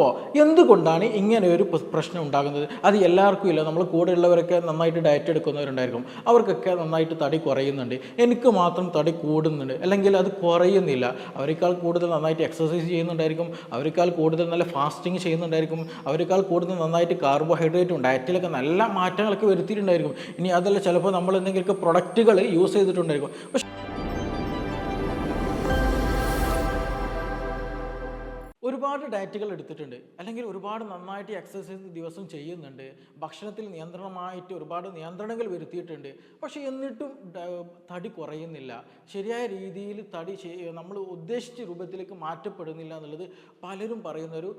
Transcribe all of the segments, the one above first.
അപ്പോൾ എന്തുകൊണ്ടാണ് ഇങ്ങനെ ഒരു പ്രശ്നം ഉണ്ടാകുന്നത്? അത് എല്ലാവർക്കും ഇല്ല. നമ്മൾ കൂടെ ഉള്ളവരൊക്കെ നന്നായിട്ട് ഡയറ്റ് എടുക്കുന്നവരുണ്ടായിരിക്കും. അവർക്കൊക്കെ നന്നായിട്ട് തടി കുറയുന്നുണ്ട്. എനിക്ക് മാത്രം തടി കൂടുന്നുണ്ട്. അല്ലെങ്കിൽ അത് കുറയുന്നില്ല. അവരെക്കാൾ കൂടുതൽ നന്നായിട്ട് എക്സസൈസ് ചെയ്യുന്നുണ്ടായിരിക്കും. അവരെക്കാൾ കൂടുതൽ നല്ല ഫാസ്റ്റിംഗ് ചെയ്യുന്നുണ്ടായിരിക്കും. അവരെക്കാൾ കൂടുതൽ നന്നായിട്ട് കാർബോഹൈഡ്രേറ്റും ഡയറ്റിലൊക്കെ നല്ല മാറ്റങ്ങളൊക്കെ വരുത്തിയിട്ടുണ്ടായിരിക്കും. ഇനി അതല്ല ചിലപ്പോൾ നമ്മൾ എന്തെങ്കിലുമൊക്കെ പ്രൊഡക്റ്റുകൾ യൂസ് ചെയ്തിട്ടുണ്ടായിരിക്കും. പക്ഷേ ഒരുപാട് ഡയറ്റുകൾ എടുത്തിട്ടുണ്ട്. അല്ലെങ്കിൽ ഒരുപാട് നന്നായിട്ട് എക്സസൈസ് ദിവസം ചെയ്യുന്നുണ്ട്. ഭക്ഷണത്തിൽ നിയന്ത്രണമായിട്ട് ഒരുപാട് നിയന്ത്രണങ്ങൾ വരുത്തിയിട്ടുണ്ട്. പക്ഷേ എന്നിട്ടും തടി കുറയുന്നില്ല. ശരിയായ രീതിയിൽ തടി നമ്മൾ ഉദ്ദേശിച്ച രൂപത്തിലേക്ക് മാറ്റപ്പെടുന്നില്ല എന്നുള്ളത് പലരും പറയുന്നൊരു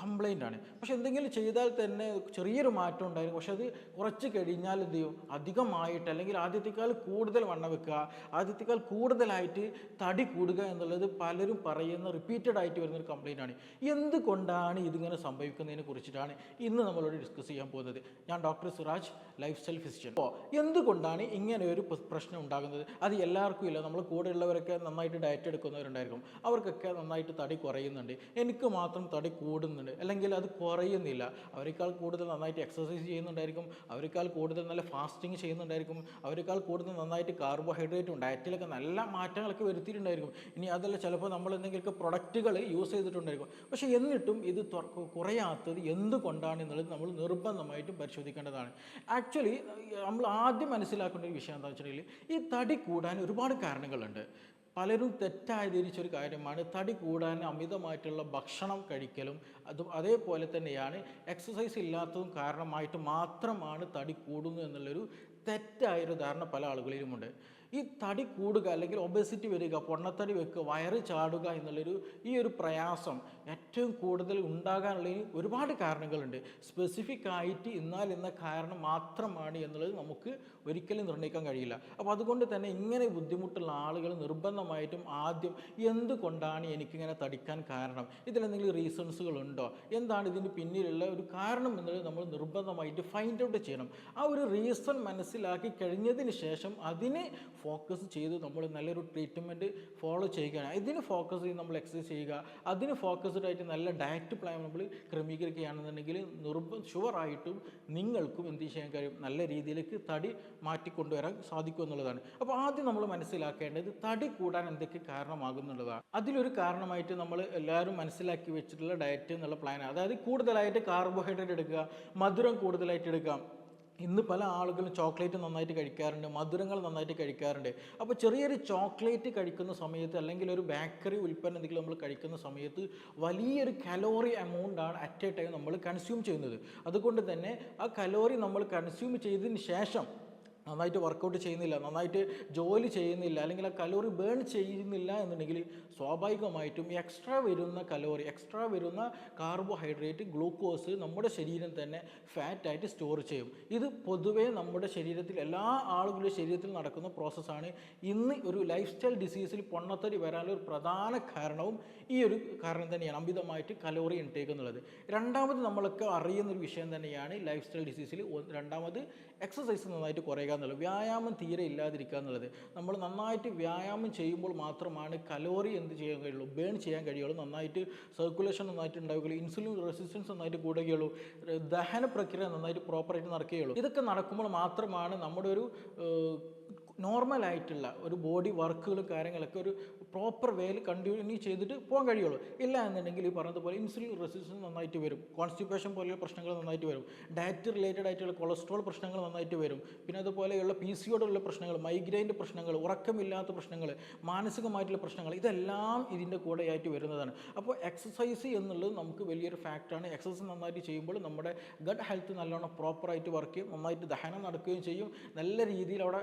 കംപ്ലൈന്റ് ആണ്. പക്ഷെ എന്തെങ്കിലും ചെയ്താൽ തന്നെ ചെറിയൊരു മാറ്റം ഉണ്ടായിരുന്നു പക്ഷെ അത് കുറച്ച് കഴിഞ്ഞാൽ എന്ത് ചെയ്യും? അധികമായിട്ട് അല്ലെങ്കിൽ ആദ്യത്തേക്കാൾ കൂടുതൽ വണ്ണം വെക്കുക ആദ്യത്തേക്കാൾ കൂടുതലായിട്ട് തടി കൂടുക എന്നുള്ളത് പലരും പറയുന്ന റിപ്പീറ്റഡ് ആയിട്ട് വരുന്നൊരു കംപ്ലൈന്റ് ആണ്. എന്തുകൊണ്ടാണ് ഇതിങ്ങനെ സംഭവിക്കുന്നതിനെ കുറിച്ചിട്ടാണ് ഇന്ന് നമ്മളോട് ഡിസ്കസ് ചെയ്യാൻ പോകുന്നത്. ഞാൻ doctor Siraj life style physician അപ്പോൾ എന്തുകൊണ്ടാണ് ഇങ്ങനെ ഒരു പ്രശ്നം ഉണ്ടാകുന്നത്? അത് എല്ലാവർക്കും ഇല്ല. നമ്മൾ കൂടെ ഉള്ളവരൊക്കെ നന്നായിട്ട് ഡയറ്റ് എടുക്കുന്നവരുണ്ടായിരിക്കും. അവർക്കൊക്കെ നന്നായിട്ട് തടി കുറയുന്നുണ്ട്. എനിക്ക് മാത്രം തടി കൂടുന്നുണ്ട്. അല്ലെങ്കിൽ അത് കുറയുന്നില്ല. അവരെക്കാൾ കൂടുതൽ നന്നായിട്ട് എക്സസൈസ് ചെയ്യുന്നുണ്ടായിരിക്കും. അവരെക്കാൾ കൂടുതൽ നല്ല ഫാസ്റ്റിംഗ് ചെയ്യുന്നുണ്ടായിരിക്കും. അവരെക്കാൾ കൂടുതൽ നന്നായിട്ട് കാർബോഹൈഡ്രേറ്റും ഡയറ്റിലൊക്കെ നല്ല മാറ്റങ്ങളൊക്കെ വരുത്തിയിട്ടുണ്ടായിരിക്കും. ഇനി അതല്ല ചിലപ്പോൾ നമ്മൾ എന്തെങ്കിലുമൊക്കെ പ്രൊഡക്റ്റുകൾ യൂസ് ചെയ്തിട്ടുണ്ടായിരിക്കും. പക്ഷേ എന്നിട്ടും ഇത് കുറയാത്തത് എന്തുകൊണ്ടാണ് എന്നുള്ളത് നമ്മൾ നിർബന്ധമായിട്ടും പരിശോധിക്കേണ്ടതാണ്. ആക്ച്വലി നമ്മൾ ആദ്യം മനസ്സിലാക്കേണ്ട ഒരു വിഷയം എന്താണെന്ന് വെച്ചിട്ടുണ്ടെങ്കിൽ ഈ തടി കൂടാൻ ഒരുപാട് കാരണങ്ങളുണ്ട്. പലരും തെറ്റായി ധരിച്ച ഒരു കാര്യമാണ് തടി കൂടാൻ അമിതമായിട്ടുള്ള ഭക്ഷണം കഴിക്കലും അതും അതേപോലെ തന്നെയാണ് എക്സസൈസ് ഇല്ലാത്തതും കാരണമായിട്ട് മാത്രമാണ് തടി കൂടുന്നു എന്നുള്ളൊരു തെറ്റായൊരു ധാരണ പല ആളുകളിലുമുണ്ട്. ഈ തടി കൂടുക അല്ലെങ്കിൽ ഒബേസിറ്റി വരിക പൊണ്ണത്തടി വെക്കുക വയറ് ചാടുക എന്നുള്ളൊരു ഈ ഒരു പ്രയാസം ഏറ്റവും കൂടുതൽ ഉണ്ടാകാനുള്ള ഒരുപാട് കാരണങ്ങളുണ്ട്. സ്പെസിഫിക് ആയിട്ട് എന്നാൽ എന്ന കാരണം മാത്രമാണ് എന്നുള്ളത് നമുക്ക് ഒരിക്കലും നിർണയിക്കാൻ കഴിയില്ല. അപ്പോൾ അതുകൊണ്ട് തന്നെ ഇങ്ങനെ ബുദ്ധിമുട്ടുള്ള ആളുകൾ നിർബന്ധമായിട്ടും ആദ്യം എന്തുകൊണ്ടാണ് എനിക്കിങ്ങനെ തടിക്കാൻ കാരണം? ഇതിലെന്തെങ്കിലും റീസൺസുകൾ ഉണ്ടോ? എന്താണ് ഇതിന് പിന്നിലുള്ള ഒരു കാരണം എന്നുള്ളത് നമ്മൾ നിർബന്ധമായിട്ട് ഫൈൻഡ് ഔട്ട് ചെയ്യണം. ആ ഒരു റീസൺ മനസ്സിലാക്കി കഴിഞ്ഞതിന് ശേഷം അതിനെ ഫോക്കസ് ചെയ്ത് നമ്മൾ നല്ലൊരു ട്രീറ്റ്മെന്റ് ഫോളോ ചെയ്യുകയാണ്. ഇതിന് ഫോക്കസ് ചെയ്ത് നമ്മൾ എക്സസൈസ് ചെയ്യുക. അതിന് ഫോക്കസ്ഡ് ആയിട്ട് നല്ല ഡയറ്റ് പ്ലാൻ നമ്മൾ ക്രമീകരിക്കുകയാണെന്നുണ്ടെങ്കിൽ നിർബന്ധ ഷുവറായിട്ടും നിങ്ങൾക്കും എന്ത് ചെയ്യാൻ കഴിയും? നല്ല രീതിയിലേക്ക് തടി മാറ്റിക്കൊണ്ടുവരാൻ സാധിക്കും എന്നുള്ളതാണ്. അപ്പോൾ ആദ്യം നമ്മൾ മനസ്സിലാക്കേണ്ടത് തടി കൂടാൻ എന്തൊക്കെ കാരണമാകുന്നുള്ളതാണ്. അതിലൊരു കാരണമായിട്ട് നമ്മൾ എല്ലാവരും മനസ്സിലാക്കി വെച്ചിട്ടുള്ള ഡയറ്റ് എന്നുള്ള പ്ലാനാണ് അതായത് കൂടുതലായിട്ട് കാർബോഹൈഡ്രേറ്റ് എടുക്കുക മധുരം കൂടുതലായിട്ട് എടുക്കുക ഇന്ന് പല ആളുകളും ചോക്ലേറ്റ് നന്നായിട്ട് കഴിക്കാറുണ്ട് മധുരങ്ങൾ നന്നായിട്ട് കഴിക്കാറുണ്ട്. അപ്പോൾ ചെറിയൊരു ചോക്ലേറ്റ് കഴിക്കുന്ന സമയത്ത് അല്ലെങ്കിൽ ഒരു ബേക്കറി ഉൽപ്പന്നം എന്തെങ്കിലും നമ്മൾ കഴിക്കുന്ന സമയത്ത് വലിയൊരു കലോറി എമൗണ്ട് ആണ് അറ്റ് എ ടൈം നമ്മൾ കൺസ്യൂം ചെയ്യുന്നത്. അതുകൊണ്ട് തന്നെ ആ കലോറി നമ്മൾ കൺസ്യൂം ചെയ്തതിന് ശേഷം നന്നായിട്ട് വർക്കൗട്ട് ചെയ്യുന്നില്ല നന്നായിട്ട് ജോലി ചെയ്യുന്നില്ല അല്ലെങ്കിൽ ആ കലോറി ബേൺ ചെയ്യുന്നില്ല എന്നുണ്ടെങ്കിൽ സ്വാഭാവികമായിട്ടും എക്സ്ട്രാ വരുന്ന കലോറി എക്സ്ട്രാ വരുന്ന കാർബോഹൈഡ്രേറ്റ് ഗ്ലൂക്കോസ് നമ്മുടെ ശരീരം തന്നെ ഫാറ്റായിട്ട് സ്റ്റോർ ചെയ്യും. ഇത് പൊതുവേ നമ്മുടെ ശരീരത്തിൽ എല്ലാ ആളുകളുടെ ശരീരത്തിൽ നടക്കുന്ന പ്രോസസ്സാണ് ഇന്ന് ഒരു ലൈഫ് സ്റ്റൈൽ ഡിസീസിൽ പൊണ്ണത്തടി വരാനുള്ള ഒരു പ്രധാന കാരണവും ഈ ഒരു കാരണം തന്നെയാണ് അമിതമായിട്ട് കലോറി ഇൻടേക്ക് എന്നുള്ളത്. രണ്ടാമത് നമ്മളൊക്കെ അറിയുന്ന ഒരു വിഷയം തന്നെയാണ് ലൈഫ് സ്റ്റൈൽ ഡിസീസിൽ രണ്ടാമത് എക്സസൈസ് നന്നായിട്ട് കുറയുക എന്നുള്ളത് വ്യായാമം തീരെ ഇല്ലാതിരിക്കുക എന്നുള്ളത്. നമ്മൾ നന്നായിട്ട് വ്യായാമം ചെയ്യുമ്പോൾ മാത്രമാണ് കലോറി എന്ത് ചെയ്യാൻ കഴിയുള്ളൂ? ബേൺ ചെയ്യാൻ കഴിയുള്ളൂ. നന്നായിട്ട് സർക്കുലേഷൻ നന്നായിട്ട് ഉണ്ടാവുകയുള്ളൂ. ഇൻസുലിൻ റെസിസ്റ്റൻസ് നന്നായിട്ട് കൂടുകയുള്ളൂ. ദഹന പ്രക്രിയ നന്നായിട്ട് പ്രോപ്പറായിട്ട് നടക്കുകയുള്ളൂ. ഇതൊക്കെ നടക്കുമ്പോൾ മാത്രമാണ് നമ്മുടെ ഒരു നോർമലായിട്ടുള്ള ഒരു ബോഡി വർക്കുകളും കാര്യങ്ങളൊക്കെ ഒരു പ്രോപ്പർ വേയിൽ കണ്ടിന്യൂ ചെയ്തിട്ട് പോകാൻ കഴിയുള്ളൂ. ഇല്ല എന്നുണ്ടെങ്കിൽ ഈ പറഞ്ഞതുപോലെ ഇൻസുലിൻ റെസിസ്റ്റൻസ് നന്നായിട്ട് വരും. കോൺസ്റ്റിപ്പേഷൻ പോലെയുള്ള പ്രശ്നങ്ങൾ നന്നായിട്ട് വരും. ഡയറ്റ് റിലേറ്റഡ് ആയിട്ടുള്ള കൊളസ്ട്രോൾ പ്രശ്നങ്ങൾ നന്നായിട്ട് വരും. പിന്നെ അതുപോലെയുള്ള പി സിയോടുള്ള പ്രശ്നങ്ങൾ മൈഗ്രൈന്റെ പ്രശ്നങ്ങൾ ഉറക്കമില്ലാത്ത പ്രശ്നങ്ങൾ മാനസികമായിട്ടുള്ള പ്രശ്നങ്ങൾ ഇതെല്ലാം ഇതിന്റെ കൂടെയായിട്ട് വരുന്നതാണ്. അപ്പോൾ എക്സസൈസ് എന്നുള്ളത് നമുക്ക് വലിയൊരു ഫാക്റ്റാണ് എക്സസൈസ് നന്നായിട്ട് ചെയ്യുമ്പോൾ നമ്മുടെ ഗട്ട് ഹെൽത്ത് നല്ലോണം പ്രോപ്പറായിട്ട് വർക്ക് ചെയ്യും നന്നായിട്ട് ദഹനം നടക്കുകയും ചെയ്യും. നല്ല രീതിയിൽ അവിടെ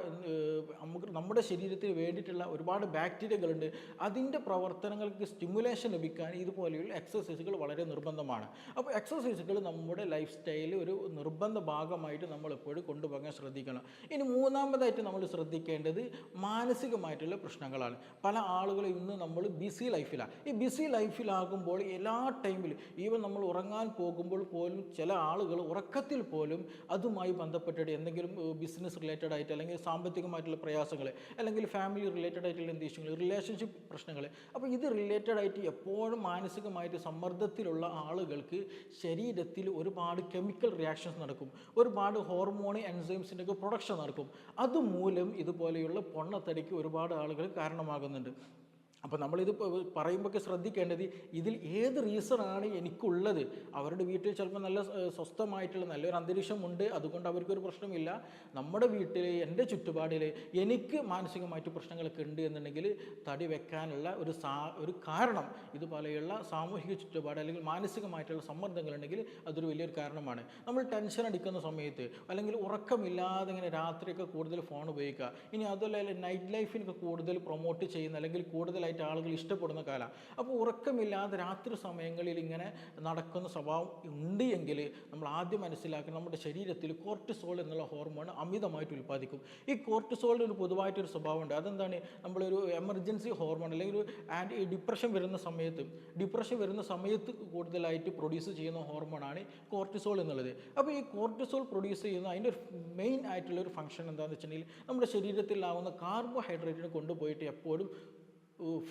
നമുക്ക് നമ്മുടെ ശരീരത്തിന് വേണ്ടിയിട്ടുള്ള ഒരുപാട് ബാക്ടീരിയകളുണ്ട് അതിന്റെ പ്രവർത്തനങ്ങൾക്ക് സ്റ്റിമുലേഷൻ ലഭിക്കാൻ ഇതുപോലെയുള്ള എക്സസൈസുകൾ വളരെ നിർബന്ധമാണ്. അപ്പോൾ എക്സസൈസുകൾ നമ്മുടെ ലൈഫ് സ്റ്റൈലിൽ ഒരു നിർബന്ധ ഭാഗമായിട്ട് നമ്മൾ എപ്പോഴും കൊണ്ടുപോകാൻ ശ്രദ്ധിക്കണം. ഇനി മൂന്നാമതായിട്ട് നമ്മൾ ശ്രദ്ധിക്കേണ്ടത് മാനസികമായിട്ടുള്ള പ്രശ്നങ്ങളാണ്. പല ആളുകളും ഇന്ന് നമ്മൾ ബിസി ലൈഫിലാണ് ഈ ബിസി ലൈഫിലാകുമ്പോൾ എല്ലാ ടൈമിലും ഈവൻ നമ്മൾ ഉറങ്ങാൻ പോകുമ്പോൾ പോലും ചില ആളുകൾ ഉറക്കത്തിൽ പോലും അതുമായി ബന്ധപ്പെട്ടിട്ട് എന്തെങ്കിലും ബിസിനസ് റിലേറ്റഡ് ആയിട്ട് അല്ലെങ്കിൽ സാമ്പത്തികമായിട്ടുള്ള പ്രയാസങ്ങൾ അല്ലെങ്കിൽ ഫാമിലി റിലേറ്റഡ് ആയിട്ടുള്ള എന്ത് ഇഷ്യൂകൾ റിലേഷൻഷിപ്പ് മറ്റ് പ്രശ്നങ്ങൾ അപ്പോൾ ഇത് റിലേറ്റഡ് ആയിട്ട് എപ്പോഴും മാനസികമായിട്ട് സമ്മർദ്ദത്തിലുള്ള ആളുകൾക്ക് ശരീരത്തിൽ ഒരുപാട് കെമിക്കൽ റിയാക്ഷൻസ് നടക്കും. ഒരുപാട് ഹോർമോൺ എൻസൈംസിന്റെ ഒക്കെ പ്രൊഡക്ഷൻ നടക്കും. അതുമൂലം ഇതുപോലെയുള്ള പൊണ്ണത്തടിക്ക് ഒരുപാട് ആളുകൾ കാരണമാകുന്നുണ്ട്. അപ്പോൾ നമ്മളിത് പറയുമ്പോൾ ശ്രദ്ധിക്കേണ്ടത് ഇതിൽ ഏത് റീസണാണ് എനിക്കുള്ളത്? അവരുടെ വീട്ടിൽ ചിലപ്പോൾ നല്ല സ്വസ്ഥമായിട്ടുള്ള നല്ലൊരു അന്തരീക്ഷമുണ്ട്. അതുകൊണ്ട് അവർക്കൊരു പ്രശ്നമില്ല. നമ്മുടെ വീട്ടിൽ എന്റെ ചുറ്റുപാടിൽ എനിക്ക് മാനസികമായിട്ട് പ്രശ്നങ്ങളൊക്കെ ഉണ്ട് എന്നുണ്ടെങ്കിൽ തടി വെക്കാനുള്ള ഒരു സാ ഒരു കാരണം ഇതുപോലെയുള്ള സാമൂഹിക ചുറ്റുപാട് അല്ലെങ്കിൽ മാനസികമായിട്ടുള്ള സമ്മർദ്ദങ്ങളുണ്ടെങ്കിൽ അതൊരു വലിയൊരു കാരണമാണ്. നമ്മൾ ടെൻഷൻ അടിക്കുന്ന സമയത്ത് അല്ലെങ്കിൽ ഉറക്കമില്ലാതെ ഇങ്ങനെ രാത്രിയൊക്കെ കൂടുതൽ ഫോൺ ഉപയോഗിക്കുക. ഇനി അതുപോലെ നൈറ്റ് ലൈഫിനൊക്കെ കൂടുതൽ പ്രൊമോട്ട് ചെയ്യുന്ന അല്ലെങ്കിൽ കൂടുതലായിട്ട് ആളുകൾ ഇഷ്ടപ്പെടുന്ന കാലം. അപ്പോൾ ഉറക്കമില്ലാതെ രാത്രി സമയങ്ങളിൽ ഇങ്ങനെ നടക്കുന്ന സ്വഭാവം ഉണ്ട് എങ്കിൽ നമ്മൾ ആദ്യം മനസ്സിലാക്കണം നമ്മുടെ ശരീരത്തിൽ കോർട്ടിസോൾ എന്നുള്ള ഹോർമോൺ അമിതമായിട്ട് ഉൽപ്പാദിക്കും. ഈ കോർട്ടിസോളിന് ഒരു പൊതുവായിട്ടൊരു സ്വഭാവമുണ്ട്. അതെന്താണ്? നമ്മളൊരു എമർജൻസി ഹോർമോൺ അല്ലെങ്കിൽ ഒരു ആന്റി ഡിപ്രഷൻ വരുന്ന സമയത്ത് ഡിപ്രഷൻ വരുന്ന സമയത്ത് കൂടുതലായിട്ട് പ്രൊഡ്യൂസ് ചെയ്യുന്ന ഹോർമോണാണ് കോർട്ടിസോൾ എന്നുള്ളത്. അപ്പോൾ ഈ കോർട്ടിസോൾ പ്രൊഡ്യൂസ് ചെയ്യുന്ന അതിന്റെ ഒരു മെയിൻ ആയിട്ടുള്ള ഒരു ഫംഗ്ഷൻ എന്താണെന്ന് വെച്ചിട്ടുണ്ടെങ്കിൽ നമ്മുടെ ശരീരത്തിലാവുന്ന കാർബോഹൈഡ്രേറ്റിനെ കൊണ്ടുപോയിട്ട് എപ്പോഴും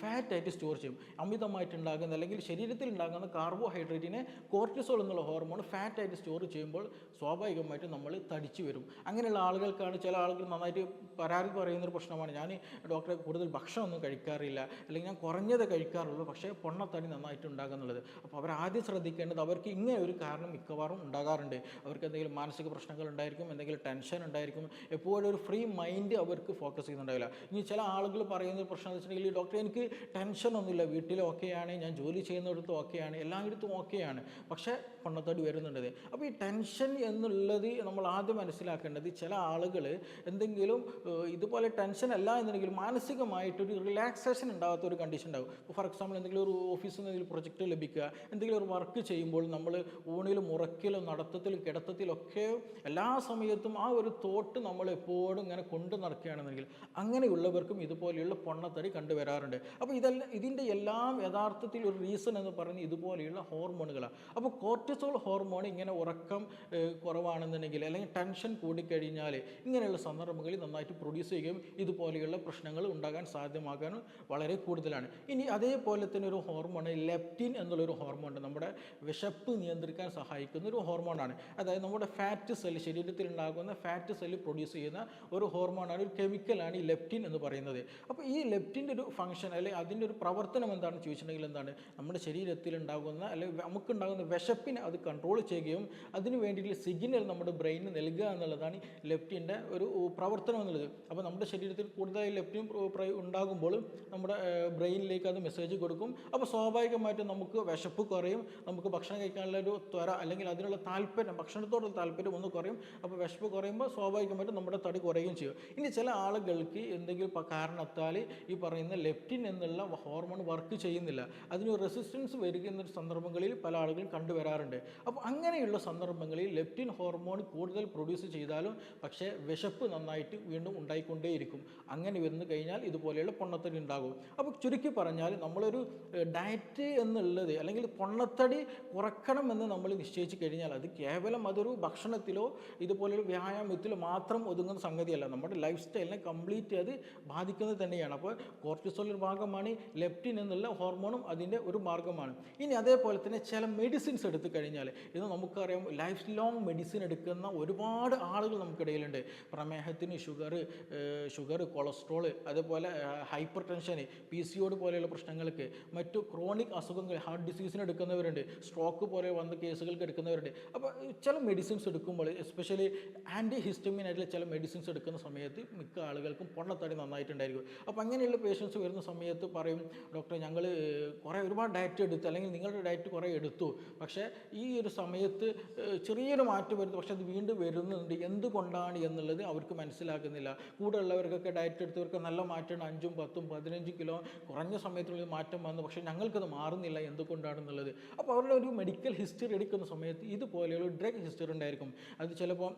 ഫാറ്റായിട്ട് സ്റ്റോർ ചെയ്യും. അമിതമായിട്ടുണ്ടാകുന്ന അല്ലെങ്കിൽ ശരീരത്തിൽ ഉണ്ടാകുന്ന കാർബോഹൈഡ്രേറ്റിനെ കോർട്ടിസോൾ എന്നുള്ള ഹോർമോൺ ഫാറ്റായിട്ട് സ്റ്റോർ ചെയ്യുമ്പോൾ സ്വാഭാവികമായിട്ടും നമ്മൾ തടിച്ചു വരും. അങ്ങനെയുള്ള ആളുകൾക്കാണ് ചില ആളുകൾ നന്നായിട്ട് പരാതി പറയുന്നൊരു പ്രശ്നമാണ്. ഞാൻ ഡോക്ടറെ കൂടുതൽ ഭക്ഷണമൊന്നും കഴിക്കാറില്ല. അല്ലെങ്കിൽ ഞാൻ കുറഞ്ഞത് കഴിക്കാറുള്ളൂ. പക്ഷേ പൊണ്ണത്തടി നന്നായിട്ട് ഉണ്ടാകുന്നുള്ളത് അപ്പോൾ അവർ ആദ്യം ശ്രദ്ധിക്കേണ്ടത് അവർക്ക് ഇങ്ങനെ ഒരു കാരണം മിക്കവാറും ഉണ്ടാകാറുണ്ട്. അവർക്ക് എന്തെങ്കിലും മാനസിക പ്രശ്നങ്ങൾ ഉണ്ടായിരിക്കും എന്തെങ്കിലും ടെൻഷൻ ഉണ്ടായിരിക്കും. എപ്പോഴും ഒരു ഫ്രീ മൈൻഡ് അവർക്ക് ഫോക്കസ് ചെയ്യുന്നുണ്ടാവില്ല. ഇനി ചില ആളുകൾ പറയുന്ന പ്രശ്നം എന്ന് വെച്ചിട്ടുണ്ടെങ്കിൽ ഡോക്ടർ എനിക്ക് ടെൻഷനൊന്നുമില്ല. വീട്ടിൽ ഓക്കെയാണ് ഞാൻ ജോലി ചെയ്യുന്നിടത്തും ഓക്കെയാണ് എല്ലായിടത്തും ഓക്കെയാണ്. പക്ഷേ പൊണ്ണത്തടി വരുന്നുണ്ട് അപ്പോൾ ഈ ടെൻഷൻ എന്നുള്ളത് നമ്മൾ ആദ്യം മനസ്സിലാക്കേണ്ടത് ചില ആളുകൾ എന്തെങ്കിലും ഇതുപോലെ ടെൻഷൻ അല്ല എന്നുണ്ടെങ്കിൽ മാനസികമായിട്ടൊരു റിലാക്സേഷൻ ഉണ്ടാകാത്ത ഒരു കണ്ടീഷൻ ഉണ്ടാകും ഇപ്പോൾ ഫോർ എക്സാമ്പിൾ എന്തെങ്കിലും ഒരു ഓഫീസിൽ നിന്ന് എന്തെങ്കിലും പ്രൊജക്റ്റ് ലഭിക്കുക എന്തെങ്കിലും ഒരു വർക്ക് ചെയ്യുമ്പോൾ നമ്മൾ ഊണിലും ഉറക്കിലും നടത്തത്തിലും കിടത്തത്തിലൊക്കെ എല്ലാ സമയത്തും ആ ഒരു തോട്ട് നമ്മൾ എപ്പോഴും ഇങ്ങനെ കൊണ്ടു നടക്കുകയാണെന്നുണ്ടെങ്കിൽ അങ്ങനെയുള്ളവർക്കും ഇതുപോലെയുള്ള പൊണ്ണത്തടി കണ്ടുവരാറുണ്ട്. അപ്പോൾ ഇതെല്ലാം ഇതിന്റെ എല്ലാം യഥാർത്ഥത്തിൽ ഒരു റീസൺ എന്ന് പറയുന്നത് ഇതുപോലെയുള്ള ഹോർമോണുകളാണ് അപ്പോൾ കോർട്ടിസോൾ ഹോർമോൺ ഇങ്ങനെ ഉറക്കം കുറവാണെന്നുണ്ടെങ്കിൽ അല്ലെങ്കിൽ ടെൻഷൻ കൂടിക്കഴിഞ്ഞാൽ ഇങ്ങനെയുള്ള സന്ദർഭങ്ങളിൽ നന്നായിട്ട് പ്രൊഡ്യൂസ് ചെയ്യുകയും ഇതുപോലെയുള്ള പ്രശ്നങ്ങൾ ഉണ്ടാകാൻ സാധ്യമാകാനും വളരെ കൂടുതലാണ്. ഇനി അതേപോലെ തന്നെ ഒരു ഹോർമോൺ ലെപ്റ്റിൻ എന്നുള്ളൊരു ഹോർമോൺ ഉണ്ട്. നമ്മുടെ വിശപ്പ് നിയന്ത്രിക്കാൻ സഹായിക്കുന്ന ഒരു ഹോർമോണാണ് അതായത് നമ്മുടെ ഫാറ്റ് സെൽ ശരീരത്തിൽ ഉണ്ടാകുന്ന ഫാറ്റ് സെല്ല് പ്രൊഡ്യൂസ് ചെയ്യുന്ന ഒരു ഹോർമോണാണ് ഒരു കെമിക്കലാണ് ഈ ലെപ്റ്റിൻ എന്ന് പറയുന്നത്. അപ്പോൾ ഈ ലെപ്റ്റിന്റെ ഒരു ഫംഗ്ഷൻ അല്ലെങ്കിൽ അതിന്റെ ഒരു പ്രവർത്തനം എന്താണെന്ന് ചോദിച്ചിട്ടുണ്ടെങ്കിൽ എന്താണ്? നമ്മുടെ ശരീരത്തിൽ ഉണ്ടാകുന്ന അല്ലെങ്കിൽ നമുക്കുണ്ടാകുന്ന വിശപ്പിനെ അത് കൺട്രോൾ ചെയ്യുകയും അതിന് വേണ്ടിയിട്ടുള്ള സിഗ്നൽ നമ്മുടെ ബ്രെയിനിന് നൽകുക എന്നുള്ളതാണ് ലെപ്റ്റിന്റെ ഒരു പ്രവർത്തനം എന്നുള്ളത്. അപ്പോൾ നമ്മുടെ ശരീരത്തിൽ കൂടുതലായി ലെപ്റ്റിൻ ഉണ്ടാകുമ്പോൾ നമ്മുടെ ബ്രെയിനിലേക്ക് അത് മെസ്സേജ് കൊടുക്കും. അപ്പോൾ സ്വാഭാവികമായിട്ടും നമുക്ക് വിശപ്പ് കുറയും. നമുക്ക് ഭക്ഷണം കഴിക്കാനുള്ള ഒരു ത്വര അല്ലെങ്കിൽ അതിനുള്ള താല്പര്യം ഭക്ഷണത്തോടുള്ള താല്പര്യം ഒന്ന് കുറയും. അപ്പോൾ വിശപ്പ് കുറയുമ്പോൾ സ്വാഭാവികമായിട്ടും നമ്മുടെ തടി കുറയുകയും ചെയ്യും. ഇനി ചില ആളുകൾക്ക് എന്തെങ്കിലും കാരണത്താൽ ഈ പറയുന്ന ലെപ്റ്റിൻ എന്നുള്ള ഹോർമോൺ വർക്ക് ചെയ്യുന്നില്ല. അതിന് റെസിസ്റ്റൻസ് വരുന്ന സന്ദർഭങ്ങളിൽ പല ആളുകളും കണ്ടുവരാറുണ്ട്. അപ്പോൾ അങ്ങനെയുള്ള സന്ദർഭങ്ങളിൽ ലെപ്റ്റിൻ ഹോർമോൺ കൂടുതൽ പ്രൊഡ്യൂസ് ചെയ്താലും പക്ഷേ വിശപ്പ് നന്നായിട്ട് വീണ്ടും ഉണ്ടായിക്കൊണ്ടേയിരിക്കും. അങ്ങനെ വന്നു കഴിഞ്ഞാൽ ഇതുപോലെയുള്ള പൊണ്ണത്തടി ഉണ്ടാകും. അപ്പോൾ ചുരുക്കി പറഞ്ഞാൽ നമ്മളൊരു ഡയറ്റ് എന്നുള്ളത് അല്ലെങ്കിൽ പൊണ്ണത്തടി കുറക്കണം എന്ന് നമ്മൾ നിശ്ചയിച്ച് കഴിഞ്ഞാൽ അത് കേവലം അതൊരു ഭക്ഷണത്തിലോ ഇതുപോലൊരു വ്യായാമത്തിലോ മാത്രം ഒതുങ്ങുന്ന സംഗതിയല്ല. നമ്മുടെ ലൈഫ് സ്റ്റൈലിനെ കംപ്ലീറ്റ് അത് ബാധിക്കുന്നത് തന്നെയാണ്. അപ്പോൾ കോർട്ടിസോൾ ഒരു ഭാഗമാണ് ലെപ്റ്റിൻ എന്നുള്ള ഹോർമോണും അതിന്റെ ഒരു മാർഗമാണ് ഇനി അതേപോലെ തന്നെ ചില മെഡിസിൻസ് എടുത്തു കഴിഞ്ഞാൽ ഇത് നമുക്കറിയാം ലൈഫ് ലോങ് മെഡിസിൻ എടുക്കുന്ന ഒരുപാട് ആളുകൾ നമുക്കിടയിലുണ്ട്. പ്രമേഹത്തിന് ഷുഗർ ഷുഗർ കൊളസ്ട്രോൾ അതേപോലെ hypertension P C O D പോലെയുള്ള പ്രശ്നങ്ങൾക്ക് മറ്റു ക്രോണിക് അസുഖങ്ങൾ ഹാർട്ട് ഡിസീസിന് എടുക്കുന്നവരുണ്ട്. സ്ട്രോക്ക് പോലെ വന്ന കേസുകൾക്ക് എടുക്കുന്നവരുണ്ട്. അപ്പോൾ ചില മെഡിസിൻസ് എടുക്കുമ്പോൾ എസ്പെഷ്യലി ആന്റി ഹിസ്റ്റമിൻ ആയിട്ടുള്ള ചില മെഡിസിൻസ് എടുക്കുന്ന സമയത്ത് മിക്ക ആളുകൾക്കും പൊണ്ണത്തടി നന്നായിട്ടുണ്ടായിരിക്കും. അപ്പോൾ അങ്ങനെയുള്ള പേഷ്യൻസ് വരുന്ന സമയത്ത് പറയും ഡോക്ടർ ഞങ്ങൾ കുറേ ഒരുപാട് ഡയറ്റ് എടുത്തു അല്ലെങ്കിൽ നിങ്ങളുടെ ഡയറ്റ് കുറേ എടുത്തു. പക്ഷേ ഈ ഒരു സമയത്ത് ചെറിയൊരു മാറ്റം വരുന്നു. പക്ഷേ അത് വീണ്ടും വരുന്നുണ്ട്. എന്തുകൊണ്ടാണ് എന്നുള്ളത് അവർക്ക് മനസ്സിലാക്കുന്നില്ല. കൂടെ ഉള്ളവർക്കൊക്കെ ഡയറ്റ് എടുത്തവർക്ക് നല്ല മാറ്റമാണ്. അഞ്ചും പത്തും പതിനഞ്ചും കിലോ കുറഞ്ഞ സമയത്തുള്ളിൽ മാറ്റം വന്നു. പക്ഷേ ഞങ്ങൾക്കത് മാറുന്നില്ല എന്തുകൊണ്ടാണെന്നുള്ളത്. അപ്പോൾ അവരുടെ ഒരു മെഡിക്കൽ ഹിസ്റ്ററി എടുക്കുന്ന സമയത്ത് ഇതുപോലെയുള്ള ഡ്രഗ് ഹിസ്റ്ററി ഉണ്ടായിരിക്കും. അത് ചിലപ്പോൾ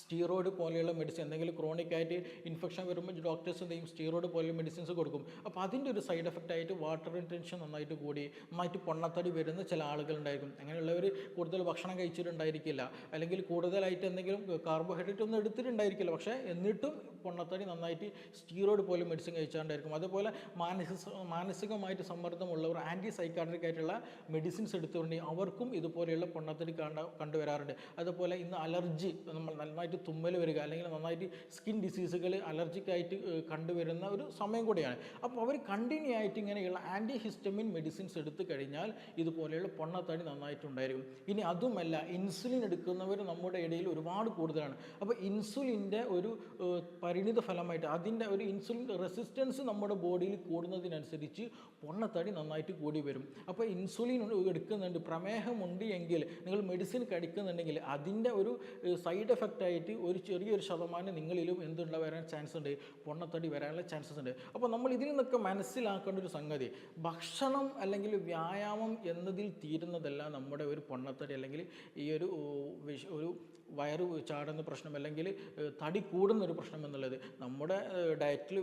സ്റ്റീറോയിഡ് പോലെയുള്ള മെഡിസിൻ എന്തെങ്കിലും ക്രോണിക് ആയിട്ട് ഇൻഫെക്ഷൻ വരുമ്പോൾ ഡോക്ടേഴ്സ് എന്ത് ചെയ്യും? സ്റ്റീറോയിഡ് പോലെയുള്ള മെഡിസിൻസ് കൊടുക്കും. അപ്പോൾ അതിന്റെ ഒരു സൈഡ് എഫക്റ്റ് ആയിട്ട് വാട്ടർ ഇന്റൻഷൻ നന്നായിട്ട് കൂടി നന്നായിട്ട് പൊണ്ണത്തടി വരുന്ന ചില ആളുകളുണ്ടായിരിക്കും. അങ്ങനെയുള്ളവർ കൂടുതൽ ഭക്ഷണം കഴിച്ചിട്ടുണ്ടായിരിക്കില്ല. അല്ലെങ്കിൽ കൂടുതലായിട്ട് എന്തെങ്കിലും കാർബോഹൈഡ്രേറ്റ് ഒന്നും എടുത്തിട്ടുണ്ടായിരിക്കില്ല. പക്ഷേ എന്നിട്ടും പൊണ്ണത്തടി നന്നായിട്ട് സ്റ്റീറോയിഡ് പോലെ മെഡിസിൻ കഴിച്ചാണ്ടായിരിക്കും. അതുപോലെ മാനസിക മാനസികമായിട്ട് സമ്മർദ്ദമുള്ളവർ ആന്റി സൈക്കാട്രിക് ആയിട്ടുള്ള മെഡിസിൻസ് എടുത്തുകൊണ്ട് അവർക്കും ഇതുപോലെയുള്ള പൊണ്ണത്തടി കണ്ട കണ്ടുവരാറുണ്ട്. അതുപോലെ ഇന്ന് അലർജി നമ്മൾ നന്നായിട്ട് തുമ്മൽ വരിക അല്ലെങ്കിൽ നന്നായിട്ട് സ്കിൻ ഡിസീസുകൾ അലർജിക് ആയിട്ട് കണ്ടുവരുന്ന ഒരു സമയം കൂടിയാണ്. അപ്പോൾ അവർ കണ്ടിന്യൂ ആയിട്ട് ഇങ്ങനെയുള്ള ആന്റി ഹിസ്റ്റമിൻ മെഡിസിൻസ് എടുത്തു കഴിഞ്ഞാൽ ഇതുപോലെയുള്ള പൊണ്ണത്തടി നന്നായിട്ടുണ്ടായിരിക്കും. ഇനി അതുമല്ല ഇൻസുലിൻ എടുക്കുന്നവർ നമ്മുടെ ഇടയിൽ ഒരുപാട് കൂടുതലാണ്. അപ്പോൾ ഇൻസുലിന്റെ ഒരു പരിണിത ഫലമായിട്ട് അതിന്റെ ഒരു ഇൻസുലിൻ റെസിസ്റ്റൻസ് നമ്മുടെ ബോഡിയിൽ കൂടുന്നതിനനുസരിച്ച് പൊണ്ണത്തടി നന്നായിട്ട് കൂടി വരും. അപ്പോൾ ഇൻസുലിൻ എടുക്കുന്നുണ്ട് പ്രമേഹമുണ്ട് എങ്കിൽ നിങ്ങൾ മെഡിസിൻ കഴിക്കുന്നുണ്ടെങ്കിൽ അതിന്റെ ഒരു സൈഡ് എഫക്റ്റ് ആയിട്ട് ഒരു ചെറിയൊരു ശതമാനം നിങ്ങളിലും എന്തുണ്ട് വരാൻ ചാൻസ് ഉണ്ട്? പൊണ്ണത്തടി വരാനുള്ള ചാൻസസ് ഉണ്ട്. അപ്പോൾ നമ്മൾ ഇതിൽ നിന്നൊക്കെ മനസ്സിലാക്കേണ്ട ഒരു സംഗതി ഭക്ഷണം അല്ലെങ്കിൽ വ്യായാമം എന്നതിൽ തീരുന്നതല്ല നമ്മുടെ ഒരു പൊണ്ണത്തടി അല്ലെങ്കിൽ ഈ ഒരു ഒരു വയറ് ചാടുന്ന പ്രശ്നം അല്ലെങ്കിൽ തടി കൂടുന്ന ഒരു പ്രശ്നം എന്നുള്ളത് നമ്മുടെ ഡയറ്റിൽ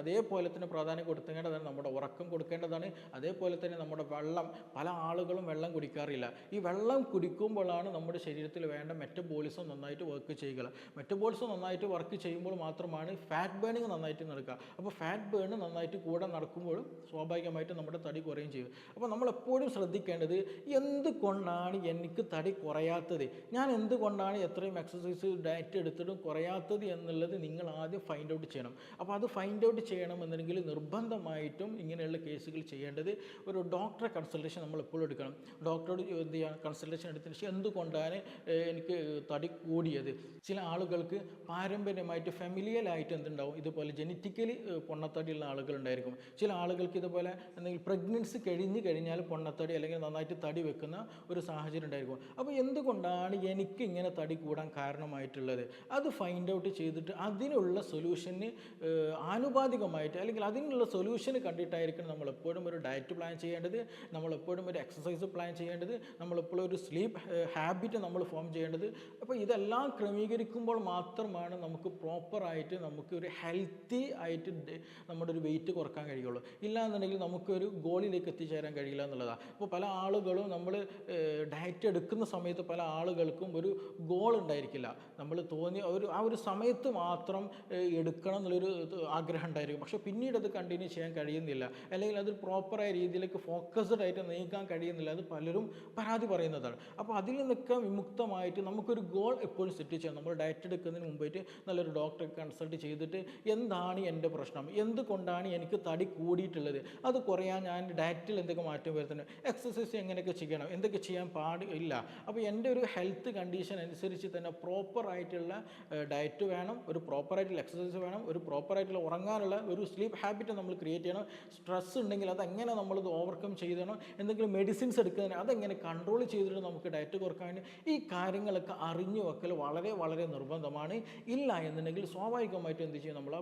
അതേപോലെ തന്നെ പ്രാധാന്യം കൊടുക്കേണ്ടതാണ് നമ്മുടെ ഉറക്കം കൊടുക്കേണ്ടതാണ്. അതേപോലെ തന്നെ നമ്മുടെ വെള്ളം പല ആളുകളും വെള്ളം കുടിക്കാറില്ല. ഈ വെള്ളം കുടിക്കുമ്പോഴാണ് നമ്മുടെ ശരീരത്തിൽ വേണ്ട മെറ്റബോളിസം നന്നായിട്ട് വർക്ക് ചെയ്യുക. മെറ്റബോളിസം നന്നായിട്ട് വർക്ക് ചെയ്യുമ്പോൾ മാത്രമാണ് ഫാറ്റ് ബേണിങ് നന്നായിട്ട് നടക്കുക. അപ്പോൾ ഫാറ്റ് ബേൺ നന്നായിട്ട് കൂടെ നടക്കുമ്പോഴും സ്വാഭാവികമായിട്ടും നമ്മുടെ തടി കുറയും ചെയ്യും. അപ്പോൾ നമ്മൾ എപ്പോഴും ശ്രദ്ധിക്കേണ്ടത് എന്തുകൊണ്ടാണ് എനിക്ക് തടി കുറയാത്തത്? ഞാൻ എന്തുകൊണ്ടാണ് എത്രയും എക്സസൈസ് ഡയറ്റ് എടുത്തിട്ടും കുറയാത്തത് എന്നുള്ളത് നിങ്ങൾ ആദ്യം ഫൈൻഡ് ഔട്ട് ചെയ്യണം. അപ്പോൾ അത് ഫൈൻഡ് ഔട്ട് ചെയ്യണമെന്നുണ്ടെങ്കിൽ നിർബന്ധമായിട്ടും ഇങ്ങനെയുള്ള കേസുകൾ ചെയ്യേണ്ടത് ഒരു ഡോക്ടറെ കൺസൾട്ടേഷൻ നമ്മൾ എപ്പോഴും എടുക്കണം. ഡോക്ടറോട് എന്ത് ചെയ്യാം കൺസൾട്ടേഷൻ എടുത്തതിന് ശേഷം എന്തുകൊണ്ടാണ് എനിക്ക് തടി കൂടിയത്? ചില ആളുകൾക്ക് പാരമ്പര്യമായിട്ട് ഫെമിലിയലായിട്ട് എന്തുണ്ടാവും? ഇതുപോലെ ജനറ്റിക്കലി പൊണ്ണത്തടിയുള്ള ആളുകളുണ്ടായിരിക്കും ചില ആളുകൾക്ക് ഇതുപോലെ എന്തെങ്കിലും പ്രഗ്നൻസി കഴിഞ്ഞ് കഴിഞ്ഞാൽ പൊണ്ണത്തടി അല്ലെങ്കിൽ നന്നായിട്ട് തടി വെക്കുന്ന ഒരു സാഹചര്യം ഉണ്ടായിരിക്കും. അപ്പോൾ എന്തുകൊണ്ടാണ് എനിക്ക് ഇങ്ങനെ തടി കൂടാൻ കാരണമായിട്ടുള്ളത്. അത് ഫൈൻഡ് ഔട്ട് ചെയ്തിട്ട് അതിനുള്ള സൊല്യൂഷന് ആനുപാതികമായിട്ട് അല്ലെങ്കിൽ അതിനുള്ള സൊല്യൂഷന് കണ്ടിട്ടായിരിക്കണം നമ്മൾ എപ്പോഴും ഒരു ഡയറ്റ് പ്ലാൻ ചെയ്യേണ്ടത്. നമ്മൾ എപ്പോഴും ഒരു എക്സസൈസ് പ്ലാൻ ചെയ്യേണ്ടത്. നമ്മളെപ്പോഴും ഒരു സ്ലീപ്പ് ഹാബിറ്റ് നമ്മൾ ഫോം ചെയ്യേണ്ടത്. അപ്പോൾ ഇതെല്ലാം ക്രമീകരിക്കുമ്പോൾ മാത്രമാണ് നമുക്ക് പ്രോപ്പറായിട്ട് നമുക്ക് ഒരു ഹെൽത്തി ആയിട്ട് നമ്മുടെ ഒരു വെയിറ്റ് കുറയ്ക്കാൻ കഴിയുള്ളൂ. ഇല്ലാന്നുണ്ടെങ്കിൽ നമുക്കൊരു ഗോളിലേക്ക് എത്തിച്ചേരാൻ കഴിയില്ല എന്നുള്ളതാണ് അപ്പോൾ പല ആളുകളും നമ്മൾ ഡയറ്റ് എടുക്കുന്ന സമയത്ത് പല ആളുകൾക്കും ഒരു ഗോൾ ഉണ്ടായിരിക്കില്ല. നമ്മൾ തോന്നി ഒരു ആ ഒരു സമയത്ത് മാത്രം എടുക്കണം എന്നുള്ളൊരു ആഗ്രഹം ഉണ്ടായിരിക്കും. പക്ഷേ പിന്നീട് അത് കണ്ടിന്യൂ ചെയ്യാൻ കഴിയുന്നില്ല. അല്ലെങ്കിൽ അത് പ്രോപ്പറായ രീതിയിലേക്ക് ഫോക്കസ്ഡ് ആയിട്ട് നീക്കാൻ കഴിയുന്നില്ല. അത് പലരും പരാതി പറയുന്നതാണ്. അപ്പോൾ അതിൽ നിന്നൊക്കെ വിമുക്തമായിട്ട് നമുക്കൊരു ഗോൾ എപ്പോഴും സെറ്റ് ചെയ്യാം നമ്മൾ ഡയറ്റ് എടുക്കുന്നതിന് മുമ്പായിട്ട് നല്ലൊരു ഡോക്ടറെ കൺസൾട്ട് ചെയ്തിട്ട് എന്താണ് എന്റെ പ്രശ്നം? എന്തുകൊണ്ടാണ് എനിക്ക് തടി കൂടിയിട്ടുള്ളത്? അത് കുറയാൻ ഞാൻ ഡയറ്റിൽ എന്തൊക്കെ മാറ്റം വരുത്തുന്നത് എക്സസൈസ് എങ്ങനെയൊക്കെ ചെയ്യണം? എന്തൊക്കെ ചെയ്യാൻ പാടില്ല അപ്പോൾ എന്റെ ഒരു ഹെൽത്ത് കണ്ടീഷൻ അനുസരിച്ച് തന്നെ പ്രോപ്പറായിട്ടുള്ള ഡയറ്റ് വേണം ഒരു പ്രോപ്പറായിട്ടുള്ള എക്സസൈസ് വേണം ഒരു പ്രോപ്പറായിട്ടുള്ള ഉറങ്ങാനുള്ള ഒരു സ്ലീപ്പ് ഹാബിറ്റ് നമ്മൾ ക്രിയേറ്റ് ചെയ്യണം. സ്ട്രെസ് ഉണ്ടെങ്കിൽ അതെങ്ങനെ നമ്മളിത് ഓവർകം ചെയ്തണം എന്തെങ്കിലും മെഡിസിൻസ് എടുക്കുന്നതിന് അതെങ്ങനെ കൺട്രോൾ ചെയ്തിട്ട് നമുക്ക് ഡയറ്റ് കുറയ്ക്കാൻ ഈ കാര്യങ്ങളൊക്കെ അറിഞ്ഞു വെക്കൽ വളരെ വളരെ നിർബന്ധമാണ്. ഇല്ല എന്നുണ്ടെങ്കിൽ സ്വാഭാവികമായിട്ടും എന്ത് ചെയ്യും നമ്മൾ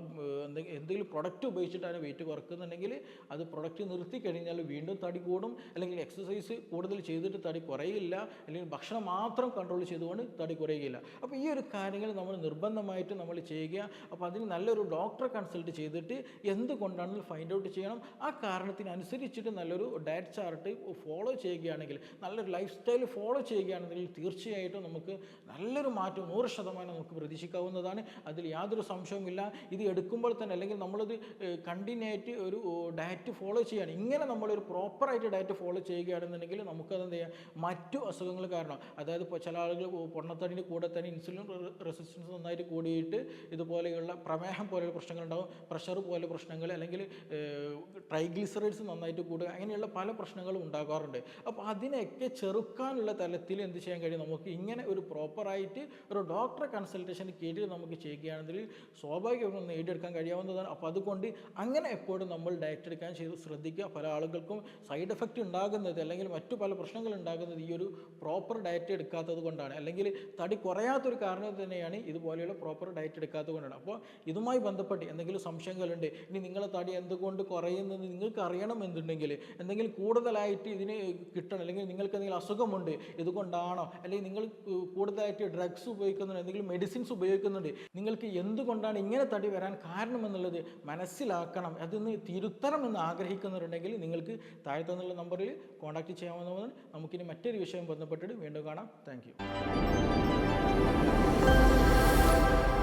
എന്തെങ്കിലും പ്രൊഡക്റ്റ് ഉപയോഗിച്ചിട്ടാണ് വെയിറ്റ് കുറക്കുന്നുണ്ടെങ്കിൽ അത് പ്രൊഡക്റ്റ് നിർത്തി കഴിഞ്ഞാൽ വീണ്ടും തടി കൂടും. അല്ലെങ്കിൽ എക്സസൈസ് കൂടുതൽ ചെയ്തിട്ട് തടി കുറയില്ല. അല്ലെങ്കിൽ ഭക്ഷണം മാത്രം കൺട്രോൾ ചെയ്തുകൊണ്ട് തടി കുറയുകയില്ല അപ്പോൾ ഈ ഒരു കാര്യങ്ങൾ നമ്മൾ നിർബന്ധമായിട്ട് നമ്മൾ ചെയ്യുക. അപ്പോൾ അതിന് നല്ലൊരു ഡോക്ടറെ കൺസൾട്ട് ചെയ്തിട്ട് എന്തുകൊണ്ടാണെന്ന് ഫൈൻഡ് ഔട്ട് ചെയ്യണം? ആ കാരണത്തിനനുസരിച്ചിട്ട് നല്ലൊരു ഡയറ്റ് ചാർട്ട് ഫോളോ ചെയ്യുകയാണെങ്കിൽ നല്ലൊരു ലൈഫ് സ്റ്റൈൽ ഫോളോ ചെയ്യുകയാണെങ്കിൽ തീർച്ചയായിട്ടും നമുക്ക് നല്ലൊരു മാറ്റം നൂറ് ശതമാനം നമുക്ക് പ്രതീക്ഷിക്കാവുന്നതാണ്. അതിൽ യാതൊരു സംശയവുമില്ല. ഇത് എടുക്കുമ്പോൾ തന്നെ അല്ലെങ്കിൽ നമ്മളത് കണ്ടിന്യൂ ആയിട്ട് ഒരു ഡയറ്റ് ഫോളോ ചെയ്യാണ് ഇങ്ങനെ നമ്മളൊരു പ്രോപ്പറായിട്ട് ഡയറ്റ് ഫോളോ ചെയ്യുകയാണെന്നുണ്ടെങ്കിൽ നമുക്കത് എന്ത് ചെയ്യാം? മറ്റു അസുഖങ്ങൾ കാരണം. അതായത് ചില ആളുകൾ പൊണ്ണത്തടിന്റെ കൂടെ തന്നെ ഇൻസുലിൻ റെസിസ്റ്റൻസ് നന്നായിട്ട് കൂടിയിട്ട് ഇതുപോലെയുള്ള പ്രമേഹം പോലെയുള്ള പ്രശ്നങ്ങളുണ്ടാകും പ്രഷർ പോലെ പ്രശ്നങ്ങൾ അല്ലെങ്കിൽ ട്രൈഗ്ലിസറൈഡ്സ് നന്നായിട്ട് കൂടുക അങ്ങനെയുള്ള പല പ്രശ്നങ്ങളും ഉണ്ടാകാറുണ്ട്. അപ്പോൾ അതിനെയൊക്കെ ചെറുക്കാനുള്ള തലത്തിൽ എന്ത് ചെയ്യാൻ കഴിയും? നമുക്ക് ഇങ്ങനെ ഒരു പ്രോപ്പറായിട്ട് ഒരു ഡോക്ടറെ കൺസൾട്ടേഷൻ കീഴിൽ നമുക്ക് ചെയ്യുകയാണെങ്കിൽ സ്വാഭാവികമായും നേടിയെടുക്കാൻ കഴിയാവുന്നതാണ്. അപ്പോൾ അതുകൊണ്ട് അങ്ങനെ എപ്പോഴും നമ്മൾ ഡയറ്റ് എടുക്കാൻ ചെയ്ത് ശ്രദ്ധിക്കുക. പല ആളുകൾക്കും സൈഡ് എഫക്റ്റ് ഉണ്ടാകുന്നത് അല്ലെങ്കിൽ മറ്റു പല പ്രശ്നങ്ങൾ ഉണ്ടാകുന്നത് ഈ ഒരു പ്രോപ്പർ ഡയറ്റ് എടുക്കാത്തത് കൊണ്ടാണ്. അല്ലെങ്കിൽ തടി കുറയാത്തൊരു കാരണം തന്നെയാണ് ഇതുപോലെയുള്ള പ്രോപ്പർ ഡയറ്റ് എടുക്കാത്തത് കൊണ്ടാണ്. അപ്പോൾ ഇതുമായി ബന്ധപ്പെട്ട് എന്തെങ്കിലും സംശയങ്ങളുണ്ട് ഇനി നിങ്ങളെ തടി എന്തുകൊണ്ട് കുറയുന്നത് നിങ്ങൾക്ക് അറിയണം എന്നുണ്ടെങ്കിൽ എന്തെങ്കിലും കൂടുതലായിട്ട് ഇതിന് കിട്ടണം അല്ലെങ്കിൽ നിങ്ങൾക്ക് എന്തെങ്കിലും അസുഖമുണ്ട് ഇതുകൊണ്ടാണോ അല്ലെങ്കിൽ നിങ്ങൾ കൂടുതലായിട്ട് ഡ്രഗ്സ് ഉപയോഗിക്കുന്നുണ്ട് എന്തെങ്കിലും മെഡിസിൻസ് ഉപയോഗിക്കുന്നുണ്ട് നിങ്ങൾക്ക് എന്തുകൊണ്ടാണ് ഇങ്ങനെ തടി വരാൻ കാരണം എന്നുള്ളത് മനസ്സിലാക്കണം അതിന് തിരുത്തണം എന്ന് ആഗ്രഹിക്കുന്നുണ്ടെങ്കിൽ നിങ്ങൾക്ക് താഴെ തന്നുള്ള നമ്പറിൽ കോൺടാക്ട് ചെയ്യാവുന്നതാണ്. നമുക്കിനി മറ്റൊരു വിഷയം ബന്ധപ്പെട്ടിട്ട് വീണ്ടും കാണാം. താങ്ക് あっ。